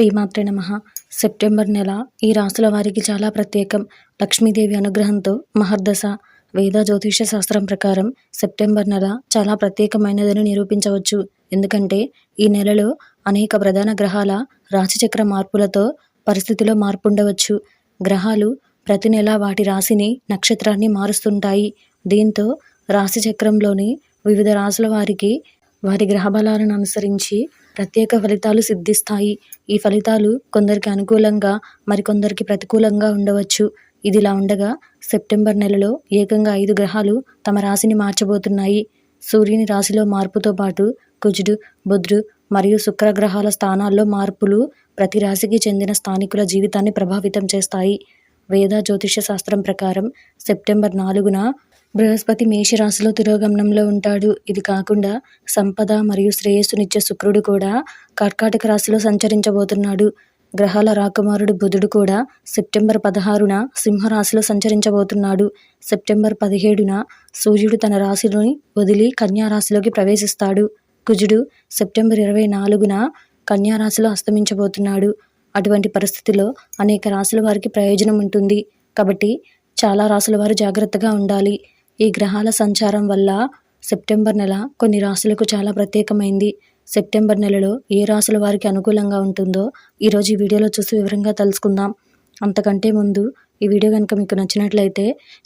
శ్రీమాత్రే నమ. సెప్టెంబర్ నెల ఈ రాసుల వారికి చాలా ప్రత్యేకం. లక్ష్మీదేవి అనుగ్రహంతో మహర్దశ వేద జ్యోతిష శాస్త్రం ప్రకారం సెప్టెంబర్ నెల చాలా ప్రత్యేకమైనదని నిరూపించవచ్చు. ఎందుకంటే ఈ నెలలో అనేక ప్రధాన గ్రహాల రాశిచక్ర మార్పులతో పరిస్థితిలో మార్పు ఉండవచ్చు గ్రహాలు ప్రతి నెల వాటి రాశిని నక్షత్రాన్ని మారుస్తుంటాయి. దీంతో రాశిచక్రంలోని వివిధ రాశుల వారికి వారి గ్రహ బలాలను అనుసరించి ప్రత్యేక ఫలితాలు సిద్ధిస్తాయి. ఈ ఫలితాలు కొందరికి అనుకూలంగా మరికొందరికి ప్రతికూలంగా ఉండవచ్చు. ఇదిలా ఉండగా సెప్టెంబర్ నెలలో ఏకంగా ఐదు గ్రహాలు తమ రాశిని మార్చబోతున్నాయి. సూర్యుని రాశిలో మార్పుతో పాటు కుజుడు బుధుడు మరియు శుక్రగ్రహాల స్థానాల్లో మార్పులు ప్రతి రాశికి చెందిన స్థానికుల జీవితాన్ని ప్రభావితం చేస్తాయి. వేద జ్యోతిష శాస్త్రం ప్రకారం సెప్టెంబర్ నాలుగున బృహస్పతి మేషరాశిలో తిరోగమనంలో ఉంటాడు. ఇది కాకుండా సంపద మరియు శ్రేయస్సునిచ్చే శుక్రుడు కూడా కర్కాటక రాశిలో సంచరించబోతున్నాడు. గ్రహాల రాకుమారుడు బుధుడు కూడా సెప్టెంబర్ పదహారున సింహరాశిలో సంచరించబోతున్నాడు. సెప్టెంబర్ పదిహేడున సూర్యుడు తన రాశిని వదిలి కన్యారాశిలోకి ప్రవేశిస్తాడు. కుజుడు సెప్టెంబర్ ఇరవై నాలుగున కన్యారాశిలో అస్తమించబోతున్నాడు. అటువంటి పరిస్థితిలో అనేక రాశుల వారికి ప్రయోజనం ఉంటుంది. కాబట్టి చాలా రాశుల వారు జాగ్రత్తగా ఉండాలి. ఈ గ్రహాల సంచారం వల్ల సెప్టెంబర్ నెల కొన్ని రాశులకు చాలా ప్రత్యేకమైంది. సెప్టెంబర్ నెలలో ఏ రాశుల వారికి అనుకూలంగా ఉంటుందో ఈరోజు ఈ వీడియోలో చూసి వివరంగా తెలుసుకుందాం. అంతకంటే ముందు ఈ వీడియో కనుక మీకు నచ్చినట్లయితే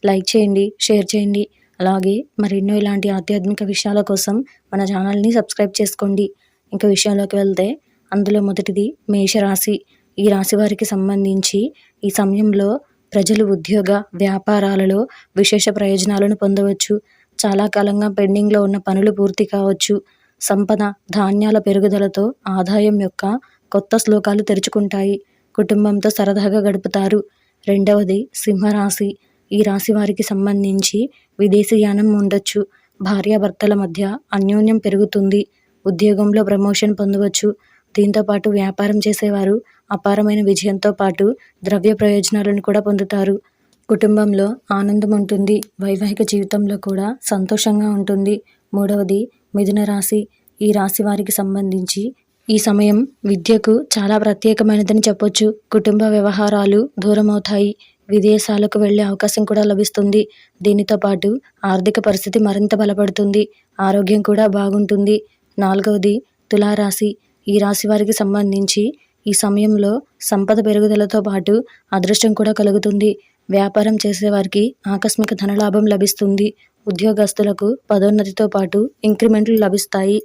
లైక్ చేయండి షేర్ చేయండి. అలాగే మరెన్నో ఇలాంటి ఆధ్యాత్మిక విషయాల కోసం మన ఛానల్ని సబ్స్క్రైబ్ చేసుకోండి. ఇంకా విషయంలోకి వెళ్తే అందులో మొదటిది మేషరాశి. ఈ రాశి వారికి సంబంధించి ఈ సమయంలో ప్రజలు ఉద్యోగ వ్యాపారాలలో విశేష ప్రయోజనాలను పొందవచ్చు. చాలా కాలంగా పెండింగ్లో ఉన్న పనులు పూర్తి కావచ్చు. సంపద ధాన్యాల పెరుగుదలతో ఆదాయం యొక్క కొత్త శ్లోకాలు తెరుచుకుంటాయి. కుటుంబంతో సరదాగా గడుపుతారు. రెండవది సింహరాశి. ఈ రాశి వారికి సంబంధించి విదేశీయానం ఉండొచ్చు. భార్యాభర్తల మధ్య అన్యోన్యం పెరుగుతుంది. ఉద్యోగంలో ప్రమోషన్ పొందవచ్చు. దీంతోపాటు వ్యాపారం చేసేవారు అపారమైన విజయంతో పాటు ద్రవ్య ప్రయోజనాలను కూడా పొందుతారు. కుటుంబంలో ఆనందం ఉంటుంది. వైవాహిక జీవితంలో కూడా సంతోషంగా ఉంటుంది. మూడవది మిథున రాశి. ఈ రాశి వారికి సంబంధించి ఈ సమయం విద్యకు చాలా ప్రత్యేకమైనదని చెప్పొచ్చు. కుటుంబ వ్యవహారాలు దూరమవుతాయి. విదేశాలకు వెళ్ళే అవకాశం కూడా లభిస్తుంది. దీనితో పాటు ఆర్థిక పరిస్థితి మరింత బలపడుతుంది. ఆరోగ్యం కూడా బాగుంటుంది. నాలుగవది తులారాశి. ఈ రాశి వారికి సంబంధించి ఈ సమయంలో సంపద పెరుగుదలతో పాటు అదృష్టం కూడా కలుగుతుంది. వ్యాపారం చేసేవారికి ఆకస్మిక ధనలాభం లభిస్తుంది. ఉద్యోగస్తులకు పదోన్నతితో పాటు ఇంక్రిమెంట్లు లభిస్తాయి.